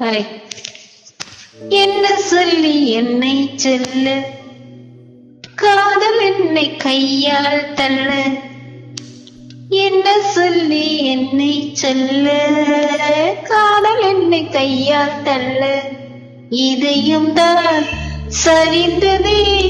Hi. என்ன சொல்லி என்னை செல்ல? காதல் என்னை கையால் தள்ள. என்ன சொல்லி என்னை செல்ல? காதல் என்னை கையால் தள்ள. இதையும் தான் சரிந்ததே.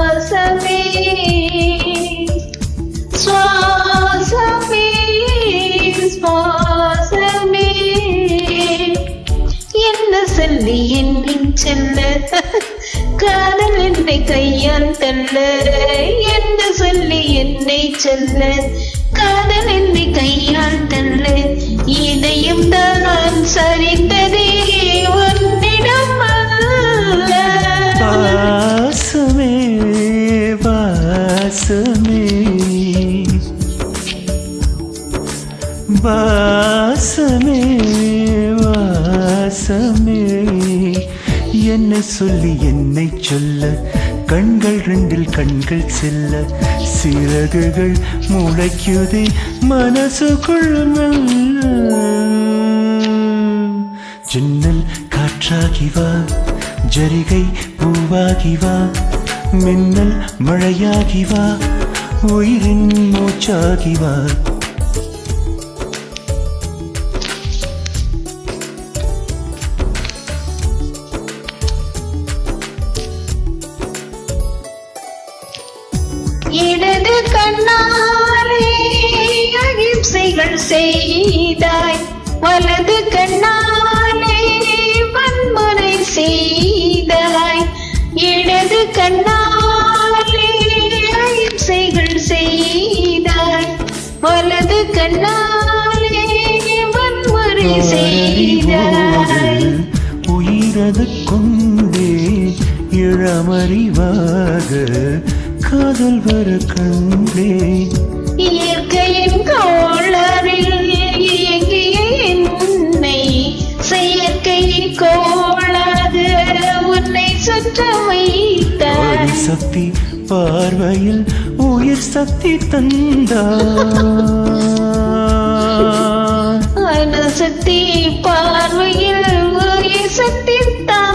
செல்ல காதல் என்னை கையால் தள்ள என்ன சொல்லி என்னை செல்ல காதல் என்னை கையால் தள்ள இதையும் தான் சரிந்ததே உன்னிடம் வாசமே வாசமே. வாசமே வாசமே. என்னை சொல்லி என்னை சொல்ல. கண்கள் ரெண்டில் கண்கள் செல்ல. சிறகுகள் முளைக்குதே மனசுக்குள் ஜன்னல் காற்றாகி வா ஜரிகை பூவாகி வா மின்னல் மழையாகி வா உயிரின் மூச்சாகி வா இடது கண்ணாலே அகிம்சைகள் செய்தாய். வலது கண்ணாலே வன்முறை செய்தாய். இடது கண்ணாலே அகிம்சைகள் செய்தாய். வலது கண்ணாலே வன்முறை செய்தாய். உயிரது கொண்டே இளமறிவாக காதல் வர கண்டே. இயற்கையின் கோளரில் இயங்கிய என்னை செயற்கை கோளாக உன்னை சுற்ற வைத்தாய் ஆதி சக்தி பார்வையில் உயிர் சக்தி தந்தார். அணுசக்தி பார்வையில் உயிர் சக்தி தந்தாய்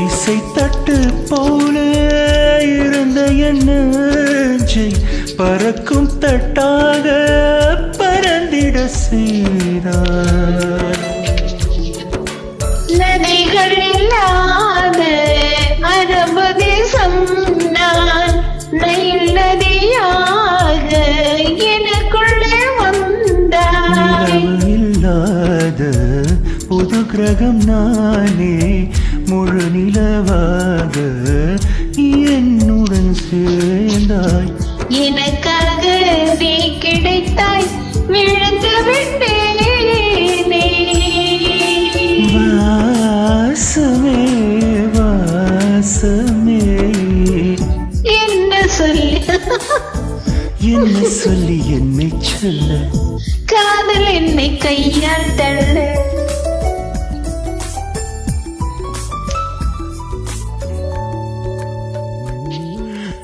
இசை தட்டு போல இருந்த என் நெஞ்சை பறக்கும் தட்டாக பறந்திட செய்தார். நதிகள் இல்லாத அரபு தேசம் நான் நைல் நதியாக எனக்குள்ளே நிலவு இல்லாத புது கிரகம் நானே முழு நிலவாக என்னுடன் சேர்ந்தாய். எனக்காக நீ கிடைத்தாய் விழுந்து விட்டேனே. வாசமே வாசமே. என்ன சொல்லி? என்ன சொல்லி என்னை சொல்ல? காதல் என்னை கையால் தள்ள.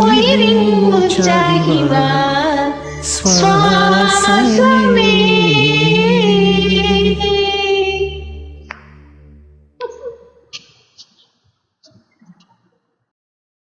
உயிரின் மூச்சாகி வா சுவாசமே